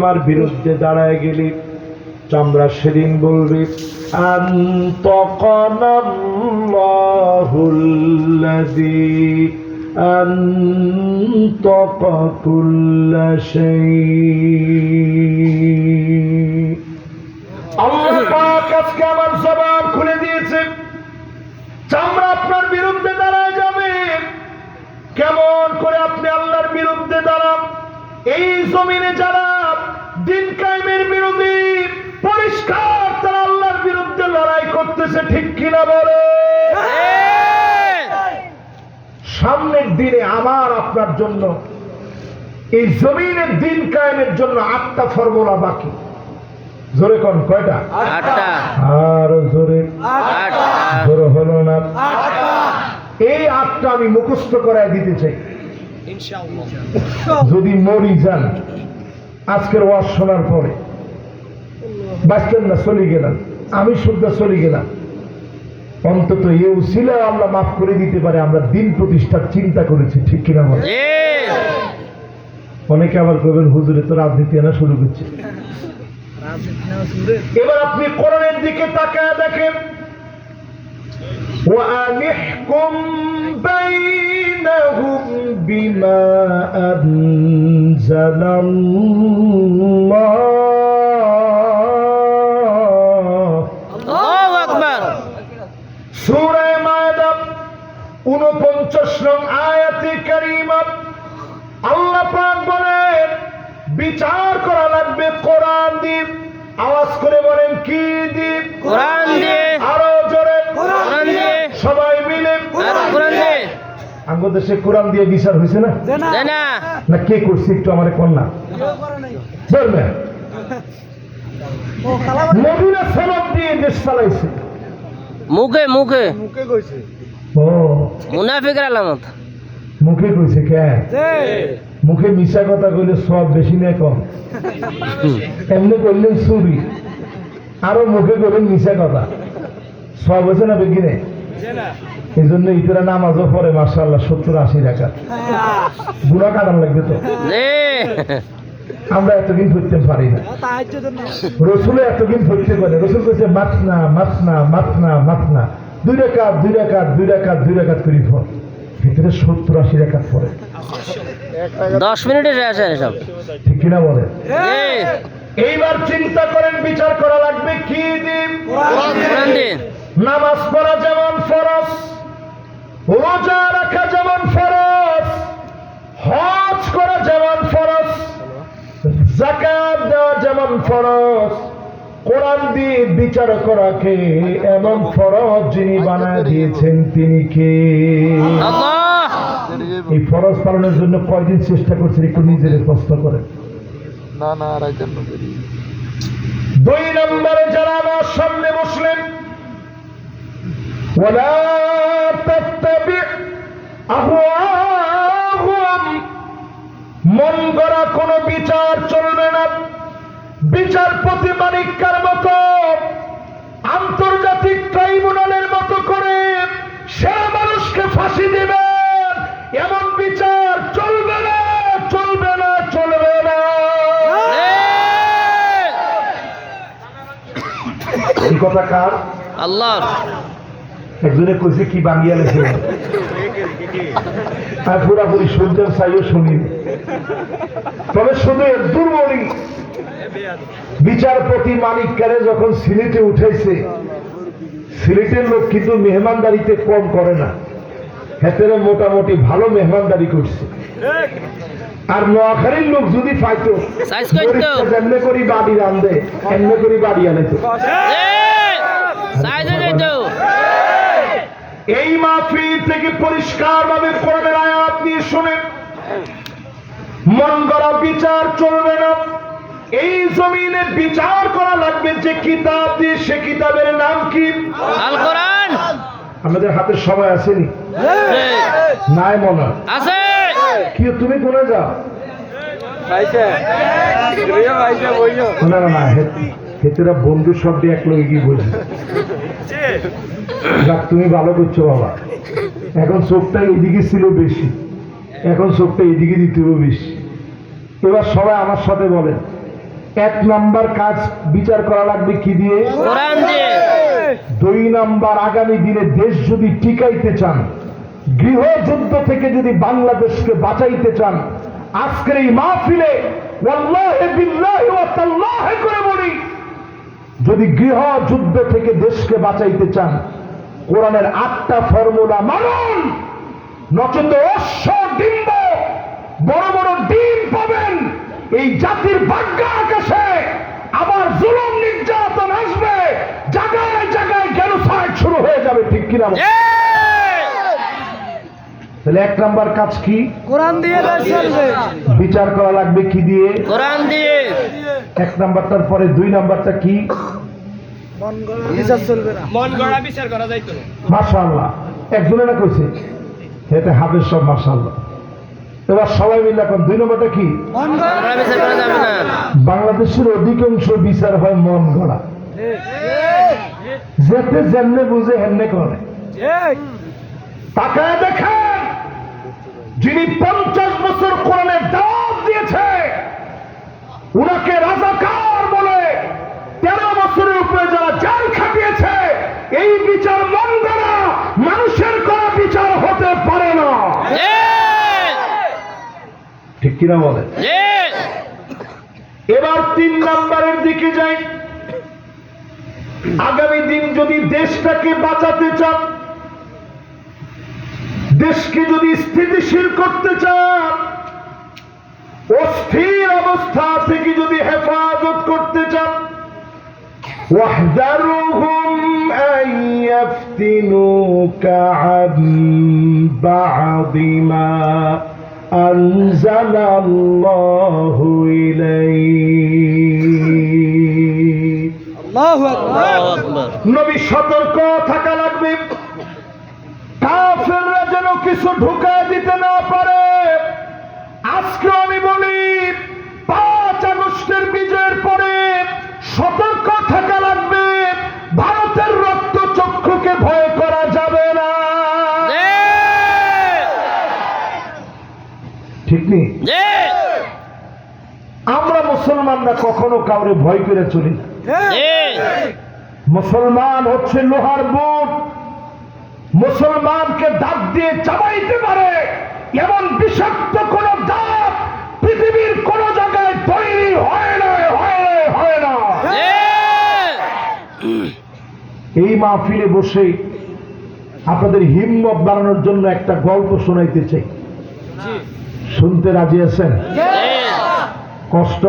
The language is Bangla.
আমার বিরুদ্ধে দাঁড়ায় গেলি, চামড়া সেদিন বলবি, আন্তকনাল্লাহুল্লাযী আমার খুলে দিয়েছে, চামড়া আপনার বিরুদ্ধে দাঁড়ায় যাবে। কেমন করে আপনি আল্লাহর বিরুদ্ধে দাঁড়ান? এই জমিনে যারা দিনে আমার আপনার জন্য এই জমিনের দিন কায়েমের জন্য আটটা ফর্মুলা বাকি। জোরে কোন কয়টা? আর জোরে। জোরে হলো না। এই আটটা আমি মুখস্থ করায় দিতে চাই। যদি মরি যান আজকের ওয়াজ শোনার পরে বাঁচলেন না চলে গেলাম আমি শুদ্ধ চলে গেলাম। অন্তত এ উসিলা আল্লাহ মাফ করে দিতে পারে আমরা দিন প্রতিষ্ঠার চিন্তা করেছি ঠিক কিনা বলে জি অনেকে আবার করবেন হুজুরে তো রাজনীতি আনা শুরু করছে এবার আপনি কোরআনের দিকে তাকায় দেখেন وأنحكم بينهم بما أنزل الله দেশে কোরআন দিয়ে বিচার হয়েছে না? না। না। কে করছে একটু আমার কন্যা বলবে মদিনা সনদ দিয়ে দেশ চালাইছে। মুখে মুখে। ও। মুনাফিকের আলামত। মুখে কইছে কে? মুখে মিশা কথা কইলে সব বেশি না কম। এমনি করলেন চুরি আরও মুখে করলেন মিশা কথা। সব হয়েছে না বেগিনে? এই জন্য ইতরা নামাজও পড়ে মার্শাল্লাহ সত্তর আশি টাকা গুণা কাটান লাগবে তো। আমরা এতদিন ধরতে পারি না। রসুলে এতদিন ধরতে পারে রসুল কইছে মাছ না। মাছ না মাছ না মাছ না দুই রেখাত দুই রেখাত দুই রেখাত দুই রেখাত করি ফল ভিতরে সত্তর আশি রেখাত পড়ে। দশ মিনিটে শেষ হয় সব। ঠিক কিনা বলে জি এইবার চিন্তা করেন বিচার করা লাগবে কি দিন। নামাজ পড়া যেমন ফরজ রোজা রাখা যেমন ফরজ হজ করা যেমন ফরজ জাকাত দেওয়া যেমন ফরজ কোরআন দিয়ে বিচার করাকে এমন ফরজ যিনি বানায় দিয়েছেন তিনি কে? এই ফরজ পালনের জন্য কয়দিন চেষ্টা করছেন একটু নিজের প্রশ্ন করেন। না না দুই নম্বরে যারা আমার সামনে বসলেন ولا تتبع أهواءهم মন গড়া কোনো বিচার চলবে না বিচারপতি মানিকার মতো আন্তর্জাতিক ট্রাইব্যুনালের মতো করে সেরা মানুষকে ফাঁসি দেবেন এমন বিচার চলবে না চলবে না চলবে না এই কথা কার আল্লাহ একজনে কইছে কি বাঙ্গিয়া লেখে। আর পুরাপুরি শুনতে চাইও শুনি তবে শুধু দুর্বলই। বিচারপতি মানিক কারে যখন সিলেটে উঠেছে সিলেটের লোক কিন্তু মেহমানদারিতে কম করে না। হেতেরে মোটামুটি ভালো মেহমানদারি করছে। আর নোয়াখালীর লোক যদি পাইতো। করি বাড়ি রান্ধে এমনি করি বাড়ি আনেতো সাইজে এই মাহফিল থেকে পরিষ্কার ভাবে কোরআনের আয়াত নিয়ে শুনেন মন গড়া বিচার চলবে না। এই জমিনে বিচার করা লাগবে যে কিতাব দিয়ে সে কিতাবের নাম কি? আল কোরআন। আমাদের হাতে সময় আসেনি। নাই মনে আছে। কি তুমি কোনে যাও? না না না হেতেরা বন্ধুর শব্দে এক লোক এগিয়ে বলছে যাক তুমি ভালো করছ বাবা। এখন চোখটা এদিকে ছিল বেশি। এখন চোখটা এদিকে দিতে হবে বেশি। এবার সবাই আমার সাথে বলেন এক নাম্বার কাজ বিচার করা লাগবে কি দিয়ে? দিয়ে। দুই নাম্বার আগামী দিনে দেশ যদি টিকাইতে চান গৃহযুদ্ধ থেকে যদি বাংলাদেশকে বাঁচাইতে চান আজকের এই মাহফিলে যদি গৃহযুদ্ধ থেকে দেশকে বাঁচাইতে চান কোরআনের আটটা ফর্মুলা মানুন। নচেত অশ্ব ডিম্ব বড় বড় ডিম পাবেন। এই জাতির ভাগ্য আকাশে আবার জুলুম নির্যাতন আসবে। জায়গায় জায়গায় জেনোসাইড শুরু হয়ে যাবে ঠিক কিনা তাহলে এক নাম্বার কাজ কি? কোরআন দিয়ে বিচার করা লাগবে কি দিয়ে? কোরআন দিয়ে। এক নাম্বারটার পরে দুই নাম্বারটা কি? একজনে না। কইছে এটা সব মাশাআল্লাহ। এবার সবাই মিলে এখন দুই নম্বরটা কি? কোরআন বিচার করা যাবে না। বাংলাদেশের অধিকাংশ বিচার হয় মন গড়া। যেতে যেমনে বুঝে হেমনে করে। তাকায় দেখেন যিনি পঞ্চাশ বছর কোরআনের দাওয়াত দিয়েছে উনাকে রাজাকার বলে তেরো বছরের উপরে যারা জাল খাটিয়েছে এই বিচার মন গড়া মানুষের করা বিচার হতে পারে না। ঠিক কিনা বলে এবার তিন নাম্বারের দিকে যাই। আগামী দিন যদি দেশটাকে বাঁচাতে চান দেশকে যদি স্থিতিশীল করতে চান অস্থির অবস্থা থেকে যদি হেফাজত করতে চান واحذرهم أن يفتنوك عن بعض ما أنزل الله إليك আল্লাহু আকবার আল্লাহু আকবার নবী সতর্ক থাকা লাগবে কাফেররা যেন কিছু ঢুকা দিতে না পারে আজকে আমি বলি পাঁচ আগস্টের বিজয়ের পরে সতর্ক থাকা লাগবে ভারতের রক্ত চক্ষুকে ভয় করা যাবে না। ঠিক নেই? আমরা মুসলমানরা কখনো কাউরে ভয় করে চলি মুসলমান হচ্ছে লোহার বুট। মুসলমানকে দাঁত দিয়ে চাবাইতে পারে এমন বিষাক্ত কোন দাঁত পৃথিবীর কোন জায়গায় তৈরি হয় না হয় না হয় না। এই মাহফিলে বসে আপনাদের হিম্মত বাড়ানোর জন্য একটা গল্প শোনাইতে চাই। শুনতে রাজি আছেন? কষ্ট